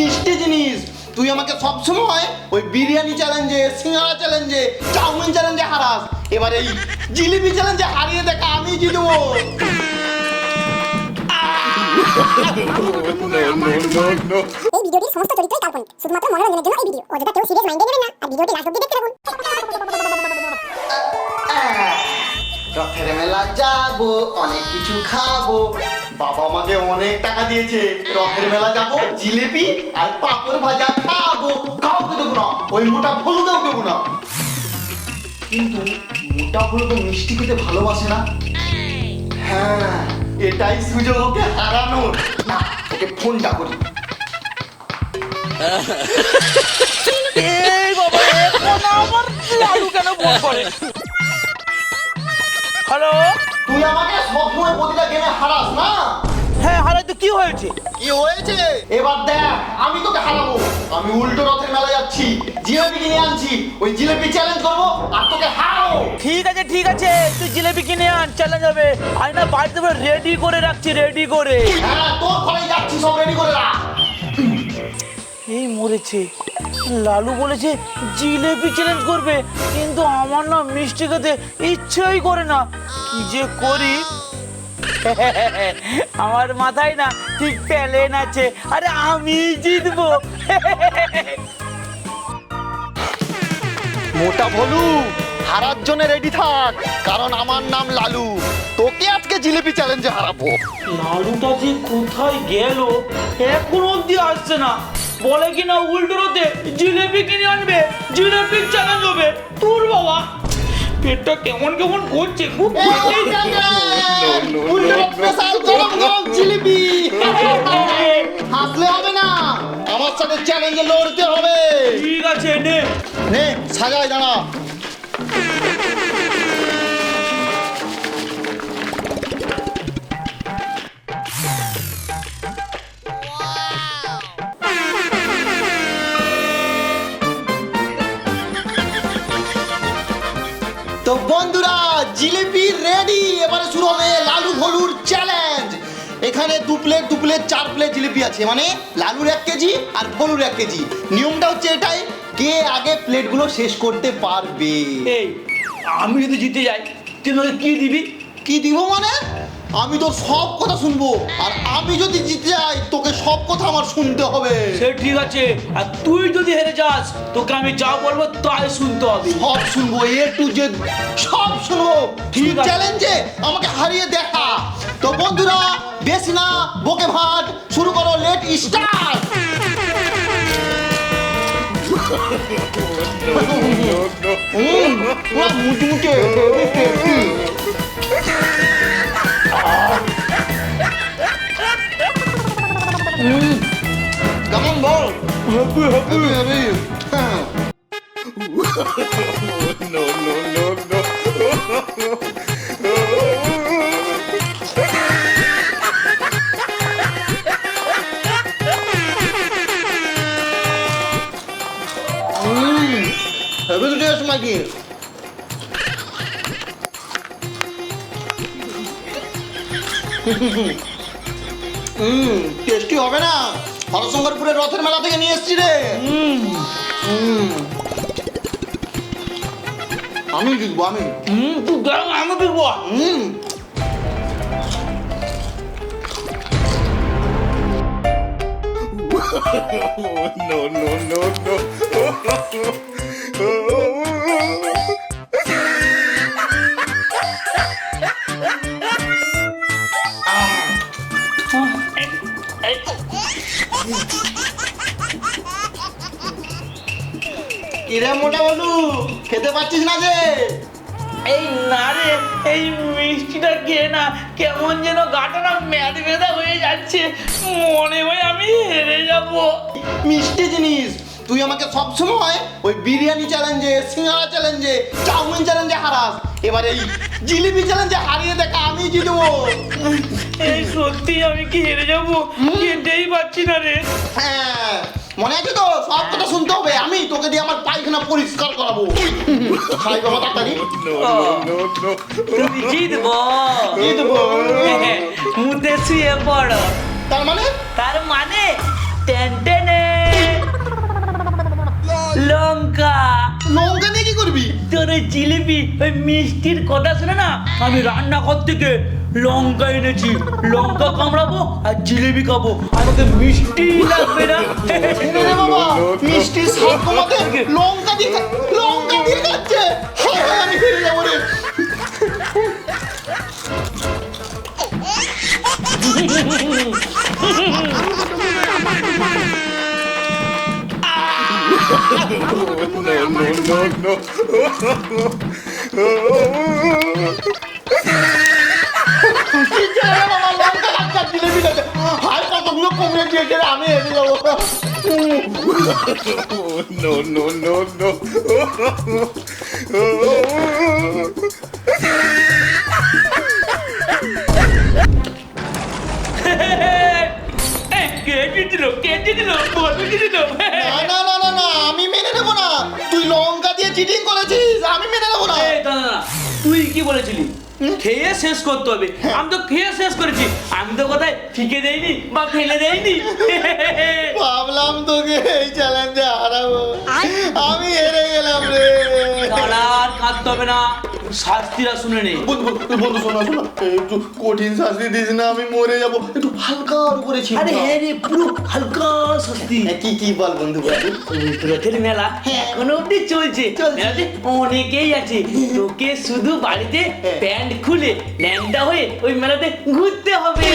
মিষ্টি জিনিস। তুই আমাকে সবসময় ওই বিরিয়ানি চ্যালেঞ্জে সিঙ্গারা চ্যালেঞ্জে চাউমিন চ্যালেঞ্জে হারাস। এবার এই জিলিপি চ্যালেঞ্জে হারিয়ে দেখা আমি জিতবো। এই ভিডিওটির সমস্ত চরিত্রই কাল্পনিক শুধুমাত্র মনোরঞ্জনের জন্য এই ভিডিও। অযথা কেউ সিরিয়াস মাইন্ডে নেবেন না আর ভিডিওটি লাস্ট অব্দি দেখতে থাকুন। রথের মেলা যাব, অনেক কিছু খাব। বাবা আমাকে অনেক টাকা দিয়েছে। রথের মেলা যাব, জিলিপি আর পাপড় ভাজা খাব। কাউকে দেবো না, ওই মোটা ফলুকেও দেবো না। কিন্তু মোটা ফলু তো মিষ্টি খেতে ভালোবাসে না। হ্যাঁ এটাই সুযোগ ওকে হারানোর। না, ওকে ফোনটা করি। এই বাবা কেন করে? হ্যালো তুই আমাকে সবসময় প্রতিটা গেমে হারাস না? হ্যাঁ হারাই তো কি হয়েছে? কি হয়েছে? এবার দেখ আমি তোকে হারাবো। আমি উল্টো রথের মেলায় যাচ্ছি জিলেপি কিনে আনছি। ওই জিলেপি চ্যালেঞ্জ করব আর তোকে হারাবো। ঠিক আছে ঠিক আছে তুই জিলেপি কিনে আন চ্যালেঞ্জ হবে। আমি না বাড়িতে রেডি করে রাখছি রেডি করে। হ্যাঁ তোর ঘরে যাচ্ছি সব রেডি করে রাখ। এই মরেছে। লালু বলেছে জিলেপি চ্যালেঞ্জ করবে কিন্তু আমার না মিষ্টি খেতে ইচ্ছাই করে না। কি যে করি? আমার মাথায় না ঠিক প্যালেন আছে আরে আমি জিতবো। মোটা ভলু হারার জন্য রেডি থাক কারণ আমার নাম লালু। তোকে আজকে জিলেপি চ্যালেঞ্জে হারাবো। লালুটা যে কোথায় গেল এখন অব্দি আসছে না। বলে কি না উল্টোতে জিলেপি কিনে আনবে জিলেপি চ্যালেঞ্জ হবে। তোর বাবা পেটটা কেমন কেমন করছে খুব উল্টো স্পেশাল গরম গরম জিলিপি। হাসলে হবে না। আমার সাথে চ্যালেঞ্জে লড়তে হবে। ঠিক আছে নে। নে সাজাই দাঁড়া। জিলিপি রেডি এবারে শুরু হবে লালু ভলুর চ্যালেঞ্জ এখানে দু প্লেট দু প্লেট চার প্লেট জিলিপি আছে। মানে লালুর এক কেজি আর ভলুর এক কেজি। নিয়মটা হচ্ছে এটাই কে আগে প্লেটগুলো শেষ করতে পারবে? এই আমি যদি জিতে যাই তুই আমাকে কি দিবি? কি দিব মানে? আমি তোর সব কথা শুনব। আর আমি যদি জিতে যাই তোকে সব কথা আমার শুনতে হবে। সে ঠিক আছে। আর তুই যদি হেরে যাস তোকে আমি যা বলব তাই শুনতে হবে। সব শুনব এ টু জে সব শুনব। ঠিক। চ্যালেঞ্জে আমাকে হারিয়ে দেখা। তো বন্ধুরা বেশি না বকে ভাট শুরু করো লেট স্টার্ট পুরো মুচমুচে হেভি টেস্টি কেমন বল হেভি হেভি হেভি হ্যাঁ হেভি তো টেস্ট মাইকি হুম টেস্টি হবে না। হরশঙ্করপুরের রথের মেলা থেকে নিয়ে এসছি রে। হুম। আমি জিতবো আমি। হুম তুই দেখ আমি দেখব হুম। No, no, no, no. কিরে মোটা বলু খেতে পাচ্ছিস না যে? এই না রে এই মিষ্টিটা খেয়ে না কেমন যেন গাটা না ম্যাদ মেদা হয়ে যাচ্ছে। মনে হয় আমি হেরে যাব। মিষ্টি জিনিস তুই আমাকে সবসময় ওই বিরিয়ানি চ্যালেঞ্জে সিঙ্গারা চ্যালেঞ্জে চাউমিন চ্যালেঞ্জে হারাস। এবার এই জিলিপি চ্যালেঞ্জে হারিয়ে দেখা আমি জিতবো। এই সত্যি আমি কি হেরে যাব? খেতেই পাচ্ছি না রে। হ্যাঁ মনে আছে তো? সব কথা শুনতে হবে আমি তোকে দিয়ে পরিষ্কার করাবো। খাই বাবা তার মানে? তার মানে লঙ্কা। লঙ্কা দিয়ে কি করবি? তোর জিলিপি ওই মিষ্টির কথা শুনে না আমি রান্না করতে থেকে লঙ্কা এনেছি লঙ্কা কামড়াবো আর জিলিপি খাব। আমাকে মিষ্টি লাগবে না। বাবা মিষ্টি কমাতে লঙ্কা দিয়ে লঙ্কা দিয়ে খাচ্ছে। হায় হায়, আমি হেরে যাব রে। দিয়েছে আমি হেরে যাব. কে জিতলো কে জিতলো বলবি জিতলো না না না না না আমি মেনে নেব না তুই লঙ্কা দিয়ে চিটিং করেছিস আমি মেনে নেব না। তুই কি বলেছিলি খেয়ে শেষ করতে হবে। আমি তো খেয়ে শেষ করেছি। আমি তো কোথায় ফিকে দেইনি বা ফেলে দেইনি? ভাবলাম তোকে এই চ্যালেঞ্জে হারাবো। আমি হেরে গেলাম রে। দাঁড়া, আর কাঁদতে হবে না। শাস্তিরা শুনে নে। বন্ধু শোনা শোনা। একটু কঠিন শাস্তি দিস না আমি মরে যাব। একটু হালকার উপরে ছিল আরে হ্যাঁ রে পুরো হালকা শাস্তি। কি কি বল বন্ধু রথের মেলা এখনও অব্দি চলছে। মেলাতে অনেকেই আছে। তোকে শুধু বাড়িতে প্যান্ট খুলে ল্যাংটা হয়ে ওই মেলাতে ঘুরতে হবে।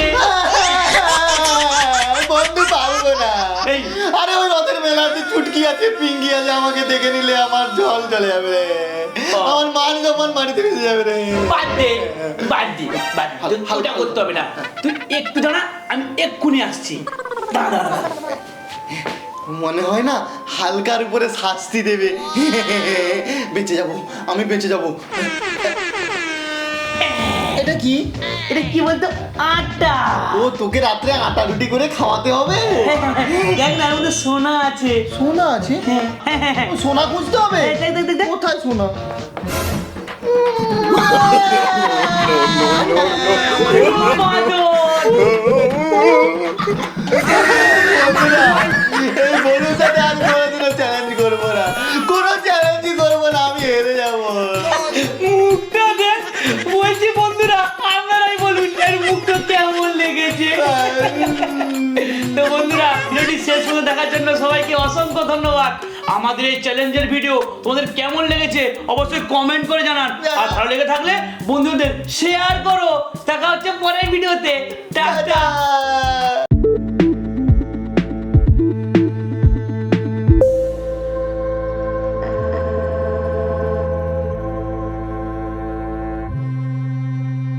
বন্ধু পারব না। আরে ওই রথের মেলাতে চুটকি আছে পিঙ্গি আছে আমাকে দেখে নিলে আমার জল চলে যাবে আমার মান যখন মাটিতে ভেসে যাবে রে। বাদ দে বাদ দে বাদ দে। তুই ওটা করতে হবে না। তুই একটু দাঁড়া আমি এক্ষুনি আসছি। দাঁড়া দাঁড়া। মনে হয় না হালকার উপরে শাস্তি দেবে। বেঁচে যাব আমি বেঁচে যাব। এটা কি? এটা কি বলতো? আটা। ও তোকে রাত্রে আটা রুটি করে খাওয়াতে হবে? দেখ না মধ্যে সোনা আছে। সোনা আছে? ও, সোনা খুঁজতে হবে। কোথায় সোনা? এই বন্ধুর সাথে আর বন্ধুরা, আপনারাই বলুন এর মুখটা কেমন লেগেছে। তো বন্ধুরা, ভিডিওটি শেষ পর্যন্ত দেখার জন্য সবাইকে অসংখ্য ধন্যবাদ। আমাদের এই চ্যালেঞ্জের ভিডিও তোমাদের কেমন লেগেছে অবশ্যই কমেন্ট করে জানান। আর ভালো লেগে থাকলে বন্ধুদের শেয়ার করো। দেখা হচ্ছে পরের ভিডিওতে। টাটা।